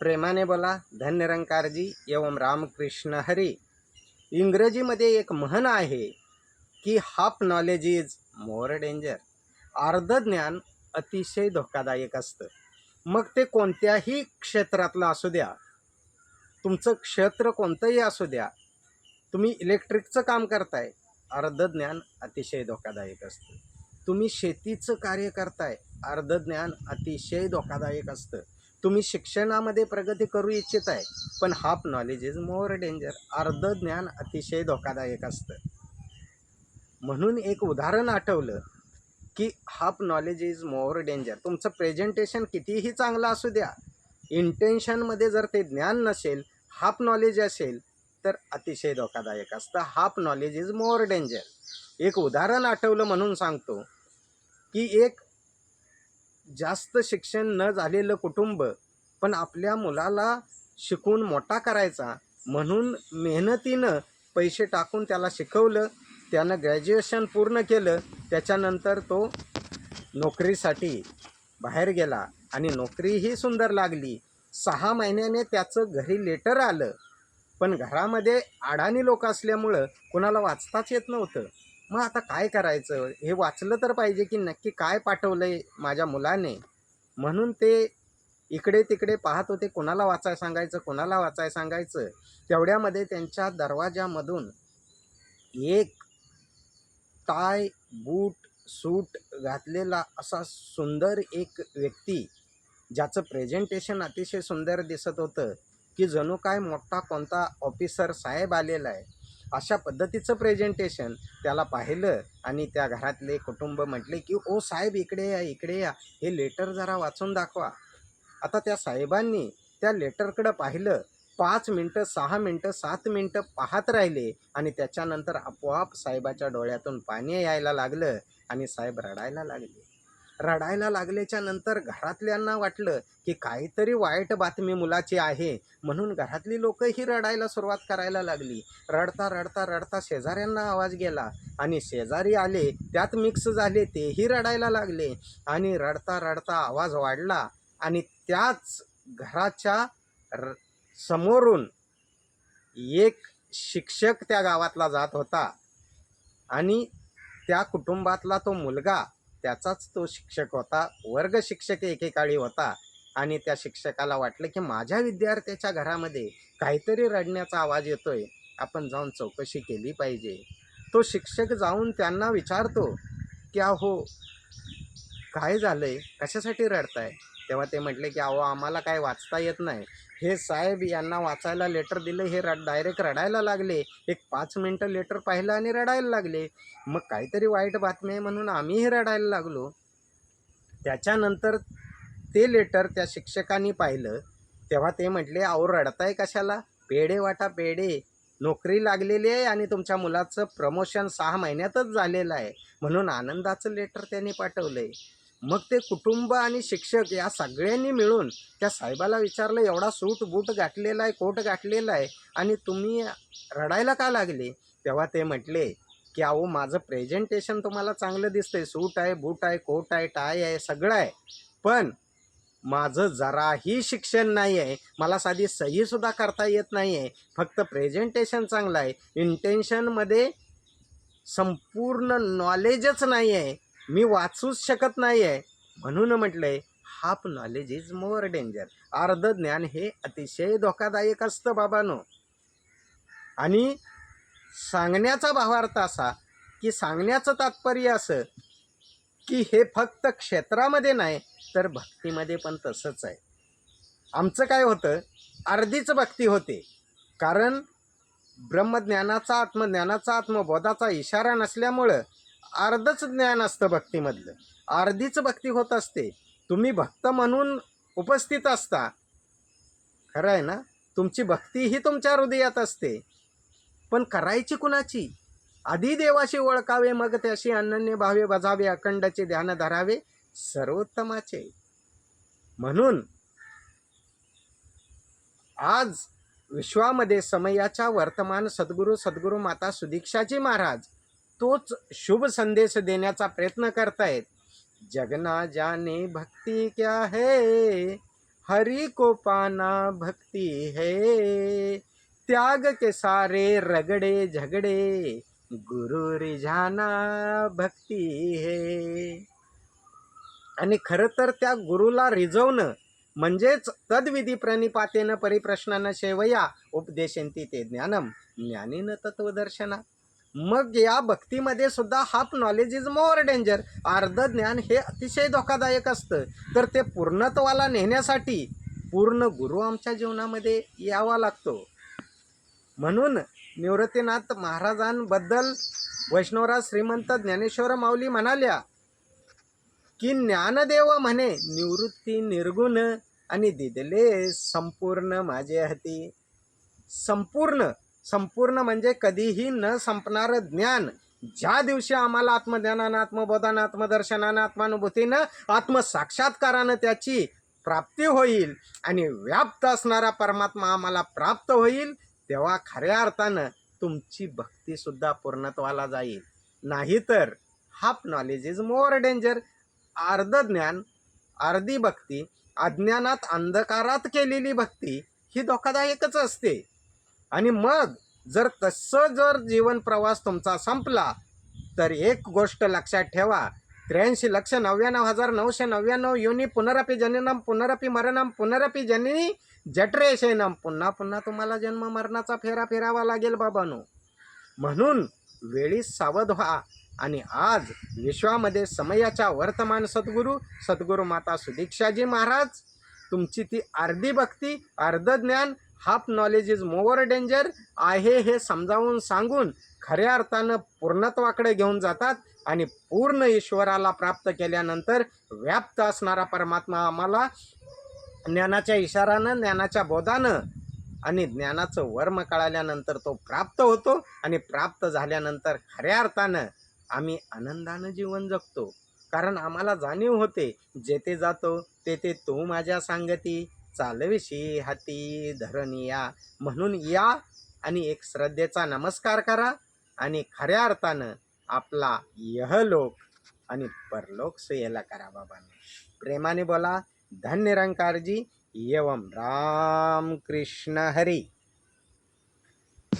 प्रेमाने बोला धन्यरंकारजी एवं रामकृष्ण हरी. इंग्रजीमध्ये एक म्हण आहे की half knowledge is more danger अर्ध ज्ञान अतिशय धोकादायक असतं. मग ते कोणत्याही क्षेत्रातलं असू द्या. तुमचं क्षेत्र कोणतंही असू द्या. तुम्ही इलेक्ट्रिकचं काम करताय. अर्ध ज्ञान अतिशय धोकादायक असतं. तुम्ही शेतीचं कार्य करताय. अर्ध ज्ञान अतिशय धोकादायक असतं. तुम्ही शिक्षणामध्ये प्रगती करू इच्छित आहे पण half knowledge is more danger अर्ध ज्ञान अतिशय धोकादायक असतं. म्हणून एक उदाहरण आठवलं की half knowledge is more danger तुमचं प्रेझेंटेशन कितीही चांगलं असू द्या इंटेन्शनमध्ये जर ते ज्ञान नसेल हाफ नॉलेज असेल तर अतिशय धोकादायक असतं. Half knowledge is more danger एक उदाहरण आठवलं म्हणून सांगतो की एक जास्त शिक्षण न झालेलं कुटुंब पण आपल्या मुलाला शिकून मोठा करायचा म्हणून मेहनतीनं पैसे टाकून त्याला शिकवलं त्यानं ग्रॅज्युएशन पूर्ण केलं त्याच्यानंतर तो नोकरीसाठी बाहेर गेला आणि नोकरीही सुंदर लागली. सहा महिन्याने त्याचं घरी लेटर आलं. पण घरामध्ये अडाणी लोक असल्यामुळं कुणाला वाचताच येत नव्हतं. मग आता काय करायचं? हे वाचलं तर पाहिजे की नक्की काय पाठवलं आहे माझ्या मुलाने? म्हणून ते इकडे तिकडे पाहत होते कोणाला वाचाय सांगायचं कोणाला वाचाय सांगायचं? तेवढ्यामध्ये त्यांच्या दरवाजामधून एक टाय बूट सूट घातलेला असा सुंदर एक व्यक्ती ज्याचं प्रेझेंटेशन अतिशय सुंदर दिसत होतं की जणू काय मोठा कोणता ऑफिसर साहेब आलेला आहे. अशा पद्धतीचं प्रेझेंटेशन त्याला पाहिलं आणि त्या घरातले कुटुंब म्हटले की ओ साहेब इकडे या इकडे या. हे लेटर जरा वाचून दाखवा. आता त्या साहेबांनी त्या लेटरकडं पाहिलं. पाच मिनटं सहा मिनटं सात मिनटं पाहत राहिले आणि त्याच्यानंतर आपोआप साहेबाच्या डोळ्यातून पाणी यायला लागलं आणि साहेब रडायला लागले. रडायला लागल्याच्या नंतर घरातल्यांना वाटलं की काहीतरी वाईट बातमी मुलाची आहे. म्हणून घरातली लोकही रडायला सुरुवात करायला लागली. रडता रडता रडता शेजाऱ्यांना आवाज गेला. आणि शेजारी आले त्यात मिक्स झाले तेही रडायला लागले. आणि रडता रडता आवाज वाढला. आणि त्याच घराच्या र समोरून एक शिक्षक त्या गावातला जात होता. आणि त्या कुटुंबातला तो मुलगा त्याचाच तो शिक्षक होता. वर्ग शिक्षक एकेकाळी होता. आणि त्या शिक्षकाला वाटलं की माझ्या विद्यार्थ्याच्या घरामध्ये काहीतरी रडण्याचा आवाज येतोय. आपण जाऊन चौकशी केली पाहिजे. तो शिक्षक जाऊन त्यांना विचारतो की अहो काय झालं आहे कशासाठी रडताय? तेव्हा ते म्हटले की अहो आम्हाला काय वाचता येत नाही. हे साहेब यांना वाचायला लेटर दिलं हे रड डायरेक्ट रडायला लागले. एक पाच मिनटं लेटर पाहिलं आणि रडायला लागले. मग काहीतरी वाईट बातमी आहे म्हणून आम्हीही रडायला लागलो. त्याच्यानंतर ते लेटर त्या शिक्षकांनी पाहिलं. तेव्हा ते म्हटले अहो रडताय कशाला? पेढे वाटा पेढे. नोकरी लागलेली आहे आणि तुमच्या मुलाचं प्रमोशन सहा महिन्यातच झालेलं आहे. म्हणून आनंदाचं लेटर त्यांनी पाठवलं आहे मग ते कुटुंब आणि शिक्षक या सगळ्यांनी मिळून त्या साहेबाला विचारलं एवढा सूट बूट गाठलेला आहे कोट गाठलेला आहे आणि तुम्ही रडायला का लागले? तेव्हा ते म्हटले की अहो माझं प्रेझेंटेशन तुम्हाला चांगलं दिसतंय. सूट आहे बूट आहे कोट आहे टाय आहे सगळं आहे. पण माझं जराही शिक्षण नाही आहे. मला साधी सहीसुद्धा करता येत नाही आहे. फक्त प्रेझेंटेशन चांगलं आहे. इंटेन्शनमध्ये संपूर्ण नॉलेजच नाही आहे. मी वाचूच शकत नाही आहे म्हणून म्हटलंय half knowledge is more danger. अर्ध ज्ञान हे अतिशय धोकादायक असतं बाबानो. आणि सांगण्याचा भावार्थ असा की सांगण्याचं तात्पर्य असं की हे फक्त क्षेत्रामध्ये नाही तर भक्तीमध्ये पण तसंच आहे. आमचं काय होतं? अर्धीच भक्ती होते. कारण ब्रह्मज्ञानाचा आत्मज्ञानाचा आत्मबोधाचा इशारा नसल्यामुळं अर्धच ज्ञान असतं भक्तीमधलं. अर्धीच भक्ती होत असते. तुम्ही भक्त म्हणून उपस्थित असता. खरं आहे ना? तुमची भक्ती ही तुमच्या हृदयात असते. पण करायची कुणाची? आधी देवाशी ओळखावे मग त्याशी अनन्य भावे बजावे अखंडचे ध्यान धरावे सर्वोत्तमाचे. म्हणून आज विश्वामध्ये समयाच्या वर्तमान सद्गुरू सद्गुरू माता सुदीक्षाजी महाराज तोच शुभ संदेश देण्याचा प्रयत्न करतायत. जगना जाने भक्ती क्या है? हरी को पाना भक्ति है? त्याग के सारे रगड़े झगड़े गुरु रिझाना भक्ती है. आणि खरं तर त्या गुरुला रिझवणं म्हणजेच तद्विधी प्रणिपातेनं परिप्रश्नानं शेवया उपदेशंती ते ज्ञानम ज्ञानीनं तत्वदर्शना मग या भक्तीमध्ये सुद्धा half knowledge is more danger अर्ध ज्ञान हे अतिशय धोकादायक असतं. तर ते पूर्णत्वाला नेण्यासाठी पूर्ण गुरु आमच्या जीवनामध्ये यावा लागतो. म्हणून निवृत्तीनाथ महाराजांबद्दल वैष्णवराज श्रीमंत ज्ञानेश्वर माऊली म्हणाल्या की ज्ञानदेव म्हणे निवृत्ती निर्गुण आणि दिदले संपूर्ण माझे हती. संपूर्ण संपूर्ण म्हणजे कधीही न संपणारं ज्ञान ज्या दिवशी आम्हाला आत्मज्ञानानं आत्मबोधानं आत्मदर्शनानं आत्मानुभूतीनं आत्मसाक्षात्कारानं त्याची प्राप्ती होईल आणि व्याप्त असणारा परमात्मा आम्हाला प्राप्त होईल तेव्हा खऱ्या अर्थानं तुमची भक्तीसुद्धा पूर्णत्वाला जाईल. नाहीतर half knowledge is more danger. अर्ध ज्ञान अर्धी भक्ती अज्ञानात अंधकारात केलेली भक्ती ही धोकादायकच असते. आणि मग जर तसं जर जीवन प्रवास तुमचा संपला तर एक गोष्ट लक्षात ठेवा. त्र्याऐंशी लक्ष नव्याण्णव हजार नऊशे नव्याण्णव युनी पुनरपी जननम पुनरपी मरणम पुनरपी जननी जठरे शयनम पुन्हा पुन्हा तुम्हाला जन्म मरणाचा फेरा फेरावा लागेल बाबानो. म्हणून वेळी सावध व्हा आणि आज विश्वामध्ये समयाच्या वर्तमान सद्गुरू सद्गुरू माता सुदीक्षाजी महाराज तुमची ती अर्धी भक्ती अर्ध ज्ञान half knowledge is more danger आहे हे समजावून सांगून खऱ्या अर्थानं पूर्णत्वाकडे घेऊन जातात आणि पूर्ण ईश्वराला प्राप्त केल्यानंतर व्याप्त असणारा परमात्मा आम्हाला ज्ञानाच्या इशारानं ज्ञानाच्या बोधानं आणि ज्ञानाचं वर्म कळाल्यानंतर तो प्राप्त होतो आणि प्राप्त झाल्यानंतर खऱ्या अर्थानं आम्ही आनंदानं जीवन जगतो. कारण आम्हाला जाणीव होते जेथे जातो तेथे तू माझ्या सांगती. चालविशी हाती धरणिया. म्हणून या आणि एक श्रद्धेचा नमस्कार करा आणि खऱ्या अर्थानं आपला यहलोक आणि परलोक सुयला करा बाबांनी. प्रेमाने बोला धन्य रंकारजी एवम राम कृष्ण हरी.